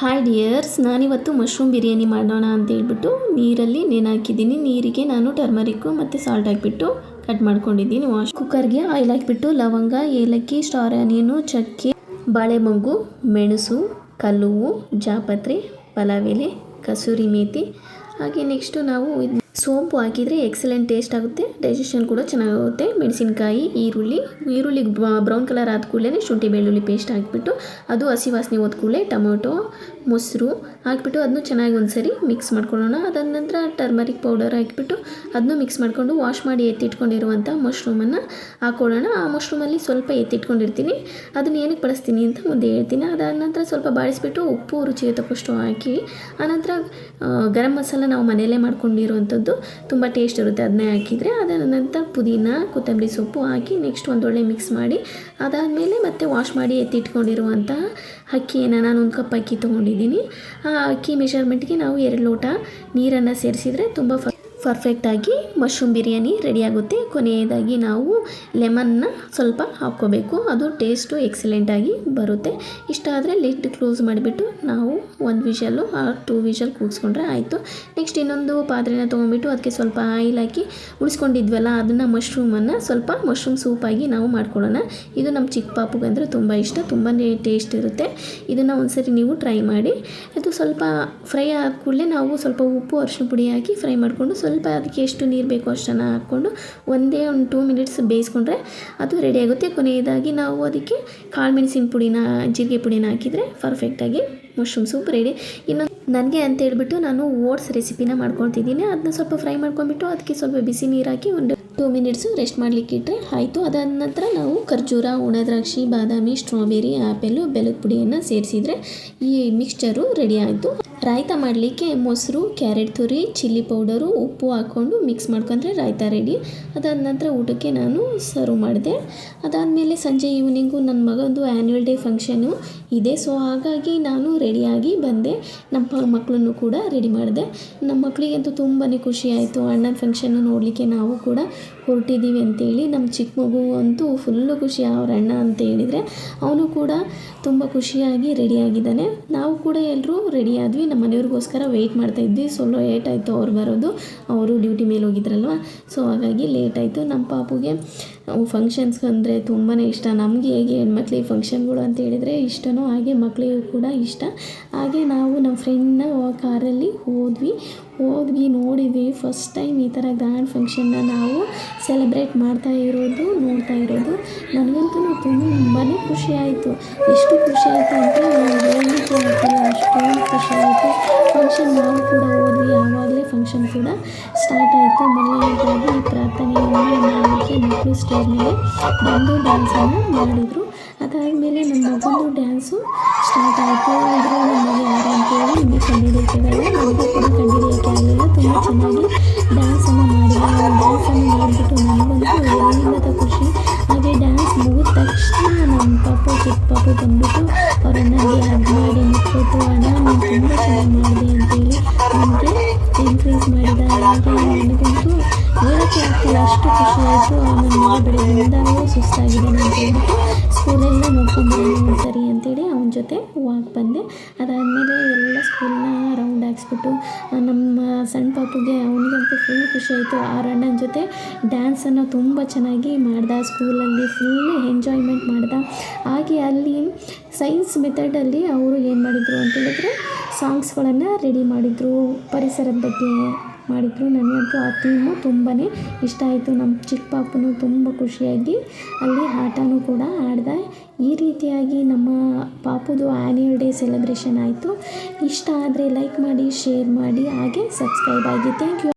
Hi dears ನಾನಿವತ್ತು mushroom biryani ಮಾಡೋಣ ಅಂತ ಹೇಳ್ಬಿಟ್ಟು ನೀರಲ್ಲಿ ನೆನೆ ಹಾಕಿದ್ದೀನಿ. ನೀರಿಗೆ ನಾನು ಟರ್ಮರಿಕ್ಕು ಮತ್ತು ಸಾಲ್ಟ್ ಹಾಕಿಬಿಟ್ಟು ಕಟ್ ಮಾಡ್ಕೊಂಡಿದ್ದೀನಿ ವಾಶ್ ಕುಕ್ಕರ್ಗೆ ಆಯಿಲ್ ಹಾಕಿಬಿಟ್ಟು ಲವಂಗ, ಏಲಕ್ಕಿ ಸ್ಟಾರ್ ಆನಿಯನು ಚಕ್ಕೆ, ಬಾಳೆಮೊಗ್ಗು, ಮೆಣಸು, ಕಲ್ಲುವು, ಜಾಪತ್ರೆ, ಪಲಾವ್ ಕಸೂರಿ ಮೇಥಿ ಹಾಗೆ ನೆಕ್ಸ್ಟು ನಾವು ಸೋಂಪು ಹಾಕಿದರೆ ಎಕ್ಸಲೆಂಟ್ ಟೇಸ್ಟ್ ಆಗುತ್ತೆ, ಡೈಜೆಷನ್ ಕೂಡ ಚೆನ್ನಾಗುತ್ತೆ. ಮೆಣಸಿನ್ಕಾಯಿ, ಈರುಳ್ಳಿ ಈರುಳ್ಳಿ ಬ್ರೌನ್ ಕಲರ್ ಆದ ಕೂಡಲೇ ಶುಂಠಿ ಬೆಳ್ಳುಳ್ಳಿ ಪೇಸ್ಟ್ ಹಾಕಿಬಿಟ್ಟು, ಅದು ಹಸಿ ವಾಸನೆ ಹೋದ ಟೊಮೊಟೊ ಮೊಸರು ಹಾಕ್ಬಿಟ್ಟು ಅದನ್ನು ಚೆನ್ನಾಗಿ ಒಂದ್ಸರಿ ಮಿಕ್ಸ್ ಮಾಡ್ಕೊಳ್ಳೋಣ. ಅದಾದ ನಂತರ ಟರ್ಮರಿಕ್ ಪೌಡರ್ ಹಾಕಿಬಿಟ್ಟು ಅದನ್ನು ಮಿಕ್ಸ್ ಮಾಡಿಕೊಂಡು ವಾಶ್ ಮಾಡಿ ಎತ್ತಿಟ್ಕೊಂಡಿರುವಂಥ ಮಶ್ರೂಮನ್ನು ಹಾಕೊಳ್ಳೋಣ. ಆ ಮಶ್ರೂಮಲ್ಲಿ ಸ್ವಲ್ಪ ಎತ್ತಿಟ್ಕೊಂಡಿರ್ತೀನಿ. ಅದನ್ನು ಏನಕ್ಕೆ ಬಳಸ್ತೀನಿ ಅಂತ ಮುಂದೆ ಹೇಳ್ತೀನಿ. ಅದಾದ ನಂತರ ಸ್ವಲ್ಪ ಬಾಡಿಸ್ಬಿಟ್ಟು ಉಪ್ಪು ರುಚಿಗೆ ತಕ್ಕಷ್ಟು ಹಾಕಿ ಆನಂತರ ಗರಂ ಮಸಾಲ ನಾವು ಮನೆಯಲ್ಲೇ ಮಾಡ್ಕೊಂಡಿರುವಂಥದ್ದು ತುಂಬ ಟೇಸ್ಟ್ ಇರುತ್ತೆ ಅದನ್ನೇ ಹಾಕಿದರೆ. ಅದಾದ ನಂತರ ಪುದೀನ, ಕೊತ್ತಂಬರಿ ಸೊಪ್ಪು ಹಾಕಿ ನೆಕ್ಸ್ಟ್ ಒಂದೊಳ್ಳೆ ಮಿಕ್ಸ್ ಮಾಡಿ, ಅದಾದಮೇಲೆ ಮತ್ತೆ ವಾಶ್ ಮಾಡಿ ಎತ್ತಿಟ್ಕೊಂಡಿರುವಂತಹ ಅಕ್ಕಿಯನ್ನು ನಾನು ಒಂದು ಕಪ್ ಅಕ್ಕಿ ತೊಗೊಂಡಿದ್ದೀನಿ ಆ ಅಕ್ಕಿ ಮೆಷರ್ಮೆಂಟ್ಗೆ ನಾವು ಎರಡು ಲೋಟ ನೀರನ್ನು ಸೇರಿಸಿದರೆ ತುಂಬ ಪರ್ಫೆಕ್ಟಾಗಿ ಮಶ್ರೂಮ್ ಬಿರಿಯಾನಿ ರೆಡಿಯಾಗುತ್ತೆ. ಕೊನೆಯದಾಗಿ ನಾವು ಲೆಮನ್ನ ಸ್ವಲ್ಪ ಹಾಕ್ಕೋಬೇಕು. ಅದು ಟೇಸ್ಟು ಎಕ್ಸಲೆಂಟಾಗಿ ಬರುತ್ತೆ. ಇಷ್ಟ ಆದರೆ ಲಿಡ್ ಕ್ಲೋಸ್ ಮಾಡಿಬಿಟ್ಟು ನಾವು ಒಂದು ವಿಷಲ್ಲು ಆ ಟೂ ವಿಷಲ್ ಕೂಗಿಸ್ಕೊಂಡ್ರೆ ಆಯಿತು. ನೆಕ್ಸ್ಟ್ ಇನ್ನೊಂದು ಪಾತ್ರೆನ ತೊಗೊಂಡ್ಬಿಟ್ಟು ಅದಕ್ಕೆ ಸ್ವಲ್ಪ ಆಯಿಲ್ ಹಾಕಿ ಉಳಿಸ್ಕೊಂಡಿದ್ವಲ್ಲ, ಅದನ್ನು ಮಶ್ರೂಮನ್ನು ಸ್ವಲ್ಪ ಮಶ್ರೂಮ್ ಸೂಪಾಗಿ ನಾವು ಮಾಡ್ಕೊಳ್ಳೋಣ. ಇದು ನಮ್ಮ ಚಿಕ್ಕ ಪಾಪುಗಂದ್ರೆ ತುಂಬ ಇಷ್ಟ ತುಂಬಾ ಟೇಸ್ಟ್ ಇರುತ್ತೆ. ಇದನ್ನು ಒಂದ್ಸರಿ ನೀವು ಟ್ರೈ ಮಾಡಿ. ಅದು ಸ್ವಲ್ಪ ಫ್ರೈ ಆದ ಕೂಡಲೇ ನಾವು ಸ್ವಲ್ಪ ಉಪ್ಪು ಅರಿಶಿನ ಪುಡಿ ಹಾಕಿ ಫ್ರೈ ಮಾಡಿಕೊಂಡು ಸ್ವಲ್ಪ ಅದಕ್ಕೆ ಎಷ್ಟು ನೀರು ಬೇಕೋ ಅಷ್ಟನ್ನು ಹಾಕ್ಕೊಂಡು ಒಂದೇ ಒಂದು ಟೂ ಮಿನಿಟ್ಸ್ ಬೇಯಿಸ್ಕೊಂಡ್ರೆ ಅದು ರೆಡಿ ಆಗುತ್ತೆ. ಕೊನೆಯದಾಗಿ ನಾವು ಅದಕ್ಕೆ ಕಾಳು ಮೆಣಸಿನ ಪುಡಿನ, ಜೀರಿಗೆ ಪುಡಿನ ಹಾಕಿದರೆ ಪರ್ಫೆಕ್ಟಾಗಿ ಮಶ್ರೂಮ್ ಸೂಪ್ ರೆಡಿ ಇನ್ನು ನನಗೆ ಅಂತ ಹೇಳಿಬಿಟ್ಟು ನಾನು ಓಟ್ಸ್ ರೆಸಿಪಿನ ಮಾಡ್ಕೊಳ್ತಿದ್ದೀನಿ. ಅದನ್ನ ಸ್ವಲ್ಪ ಫ್ರೈ ಮಾಡ್ಕೊಂಡ್ಬಿಟ್ಟು ಅದಕ್ಕೆ ಸ್ವಲ್ಪ ಬಿಸಿ ನೀರು ಹಾಕಿ ಒಂದು ಟೂ ಮಿನಿಟ್ಸು ರೆಸ್ಟ್ ಮಾಡಲಿಕ್ಕೆ ಇಟ್ಟರೆ ಆಯಿತು. ಅದಾದ ನಂತರ ನಾವು ಖರ್ಜೂರ ಒಣದ್ರಾಕ್ಷಿ ಬಾದಾಮಿ ಸ್ಟ್ರಾಬೆರಿ ಆ್ಯಪಲ್ಲು ಬೆಲ್ಲದ ಪುಡಿಯನ್ನು ಸೇರಿಸಿದರೆ ಈ ಮಿಕ್ಸ್ಚರು ರೆಡಿ ಆಯಿತು. ರಾಯ್ತ ಮಾಡಲಿಕ್ಕೆ ಮೊಸರು, ಕ್ಯಾರೆಟ್ ತುರಿ, ಚಿಲ್ಲಿ ಪೌಡರು, ಉಪ್ಪು ಹಾಕ್ಕೊಂಡು ಮಿಕ್ಸ್ ಮಾಡ್ಕೊಂಡ್ರೆ ರಾಯ್ತ ರೆಡಿ. ಅದಾದ ನಂತರ ಊಟಕ್ಕೆ ನಾನು ಸರ್ವ್ ಮಾಡಿದೆ. ಅದಾದಮೇಲೆ ಸಂಜೆ ಈವ್ನಿಂಗು ನನ್ನ ಮಗಂದು ಆ್ಯನ್ಯುವಲ್ ಡೇ ಫಂಕ್ಷನು ಇದೆ. ಸೊ ಹಾಗಾಗಿ ನಾನು ರೆಡಿಯಾಗಿ ಬಂದೆ. ನಮ್ಮ ಮಕ್ಕಳನ್ನು ಕೂಡ ರೆಡಿ ಮಾಡಿದೆ. ನಮ್ಮ ಮಕ್ಕಳಿಗಂತೂ ತುಂಬಾ ಖುಷಿ ಆಯಿತು. ಅಣ್ಣನ ಫಂಕ್ಷನ್ನು ನೋಡಲಿಕ್ಕೆ ನಾವು ಕೂಡ ಹೊರಟಿದ್ದೀವಿ ಅಂತೇಳಿ. ನಮ್ಮ ಚಿಕ್ಕ ಮಗು ಅಂತೂ ಫುಲ್ಲು ಖುಷಿ ಅವ್ರ ಅಣ್ಣ ಅಂತ ಹೇಳಿದರೆ ಅವನು ಕೂಡ ತುಂಬ ಖುಷಿಯಾಗಿ ರೆಡಿಯಾಗಿದ್ದಾನೆ ನಾವು ಕೂಡ ಎಲ್ಲರೂ ರೆಡಿ ಆದ್ವಿ. ನಮ್ಮ ಮನೆಯವ್ರಿಗೋಸ್ಕರ ವೆಯ್ಟ್ ಮಾಡ್ತಾ ಇದ್ವಿ. ಸೊ ಲೇಟ್ ಆಯಿತು ಅವ್ರು ಬರೋದು. ಅವರು ಡ್ಯೂಟಿ ಮೇಲೆ ಹೋಗಿದ್ರಲ್ವ? ಸೊ ಹಾಗಾಗಿ ಲೇಟ್ ಆಯಿತು. ನಮ್ಮ ಪಾಪುಗೆ ಫಂಕ್ಷನ್ಸ್ ಅಂದರೆ ತುಂಬಾ ಇಷ್ಟ. ನಮಗೆ ಹೇಗೆ ಹೆಣ್ಮಕ್ಳಿಗೆ ಫಂಕ್ಷನ್ಗಳು ಅಂತ ಹೇಳಿದರೆ ಇಷ್ಟನೋ ಹಾಗೆ ಮಕ್ಕಳಿಗೂ ಕೂಡ ಇಷ್ಟ. ಹಾಗೆ ನಾವು ನಮ್ಮ ಫ್ರೆಂಡ್ನ ಕಾರಲ್ಲಿ ಹೋದ್ವಿ. ಹೋದ್ವಿ, ನೋಡಿದ್ವಿ. ಫಸ್ಟ್ ಟೈಮ್ ಈ ಥರ ಗ್ರ್ಯಾಂಡ್ ಫಂಕ್ಷನ್ನ ನಾವು ಸೆಲೆಬ್ರೇಟ್ ಮಾಡ್ತಾ ಇರೋದು, ನೋಡ್ತಾ ಇರೋದು. ನನಗಂತೂ ತುಂಬಾ ಖುಷಿ ಆಯಿತು. ಎಷ್ಟು ಖುಷಿ ಆಯಿತು ಅಂತ ಫಂಕ್ಷನ್ ಕೂಡ ಸ್ಟಾರ್ಟ್ ಆಯಿತು. ಮೊದಲನೇದಾಗಿ ಪ್ರಾರ್ಥನೆಯನ್ನು ಮಾಡಲಿಕ್ಕೆ ಮಕ್ಕಳು ಸ್ಟೇಜ್ ಮೇಲೆ ಬಂದು ಡ್ಯಾನ್ಸನ್ನು ಮಾಡಿದರು. ಅದಾದಮೇಲೆ ನಮ್ಮ ಮಗಂದು ಡ್ಯಾನ್ಸು ಸ್ಟಾರ್ಟ್ ಆಯಿತು. ಇದ್ರ ನಮಗೆ ಯಾರು ಅಂತೇಳಿ ನಿಮಗೆ ಕಂಡುಹಿಡಿಯಕ್ಕಾಗಲ್ಲ ನನಗೂ ಕೂಡ ಕಂಡುಹಿಡಿಯೋಕ್ಕೆ ಆಗಲಿಲ್ಲ. ತುಂಬ ಚೆನ್ನಾಗಿ ಡ್ಯಾನ್ಸನ್ನು ಮಾಡಿದ ಡ್ಯಾನ್ಸನ್ನು ನೋಡಿಬಿಟ್ಟು ನನಗಂತೂ ಎಲ್ಲಿಲ್ಲದ ಖುಷಿ. ಹಾಗೆ ಡ್ಯಾನ್ಸ್ ಮುಗಿದ ತಕ್ಷಣ ನಮ್ಮ ಪಾಪು, ಚಿಕ್ಕ ಪಾಪು ಬಂದುಬಿಟ್ಟು ಅವರನ್ನ ಹಗ್ ಮಾಡಿ ಮುಟ್ಬಿಟ್ಟು ಅಣ್ಣ ನೀನು ತುಂಬ ಚೆನ್ನಾಗಿ ಮಾಡಿದೆ ಅಂತೇಳಿ ಹಾಗೆ ನನಗಂತೂ ಹೇಳೋಕ್ಕೆ ಆಗ್ತಿಲ್ಲ ಅಷ್ಟು ಖುಷಿ ಆಯಿತು. ನನ್ನ ಮಗ ಬೆಳಗ್ಗಿಂದಲೂ ಸುಸ್ತಾಗಿದ್ದಾನೆ ಅಂತ ಹೇಳ್ಬಿಟ್ಟು ಸ್ಕೂಲೆಲ್ಲ ನೋಡ್ಕೊಂಡು ಸರಿ ಅಂತೇಳಿ ಅವನ ಜೊತೆ ವಾಕ್ ಬಂದೆ. ಅದಾದಮೇಲೆ ಎಲ್ಲ ಸ್ಕೂಲ್ನ ರೌಂಡ್ ಹಾಕ್ಸ್ಬಿಟ್ಟು ಆ, ನಮ್ಮ ಸಣ್ಣ ಪಾಪುಗೆ ಅವನಿಗಂತೂ ಫುಲ್ ಖುಷಿ ಆಯಿತು. ರಣ್ಣನ ಜೊತೆ ಡ್ಯಾನ್ಸನ್ನು ತುಂಬ ಚೆನ್ನಾಗಿ ಮಾಡ್ದ. ಸ್ಕೂಲಲ್ಲಿ ಫುಲ್ ಎಂಜಾಯ್ಮೆಂಟ್ ಮಾಡ್ದ. ಹಾಗೆ ಅಲ್ಲಿ ಸೈನ್ಸ್ ಮೆಥಡಲ್ಲಿ ಅವರು ಏನು ಮಾಡಿದರು ಅಂತ ಹೇಳಿದ್ರೆ ಸಾಂಗ್ಸ್ಗಳನ್ನು ರೆಡಿ ಮಾಡಿದರು. ಪರಿಸರದ ಬಗ್ಗೆ ಮಾಡಿದರು. ನನಗಂತೂ ಆ ಥೀಮು ತುಂಬಾ ಇಷ್ಟ ಆಯಿತು. ನಮ್ಮ ಚಿಕ್ಕ ಪಾಪನು ತುಂಬ ಖುಷಿಯಾಗಿ ಅಲ್ಲಿ ಆಟನೂ ಕೂಡ ಆಡ್ದ. ಈ ರೀತಿಯಾಗಿ ನಮ್ಮ ಪಾಪುದು ಆ್ಯನ್ಯುವಲ್ ಡೇ ಸೆಲೆಬ್ರೇಷನ್ ಆಯಿತು. ಇಷ್ಟ ಆದರೆ ಲೈಕ್ ಮಾಡಿ ಶೇರ್ ಮಾಡಿ, ಹಾಗೆ ಸಬ್ಸ್ಕ್ರೈಬ್ ಆಗಿ. Thank you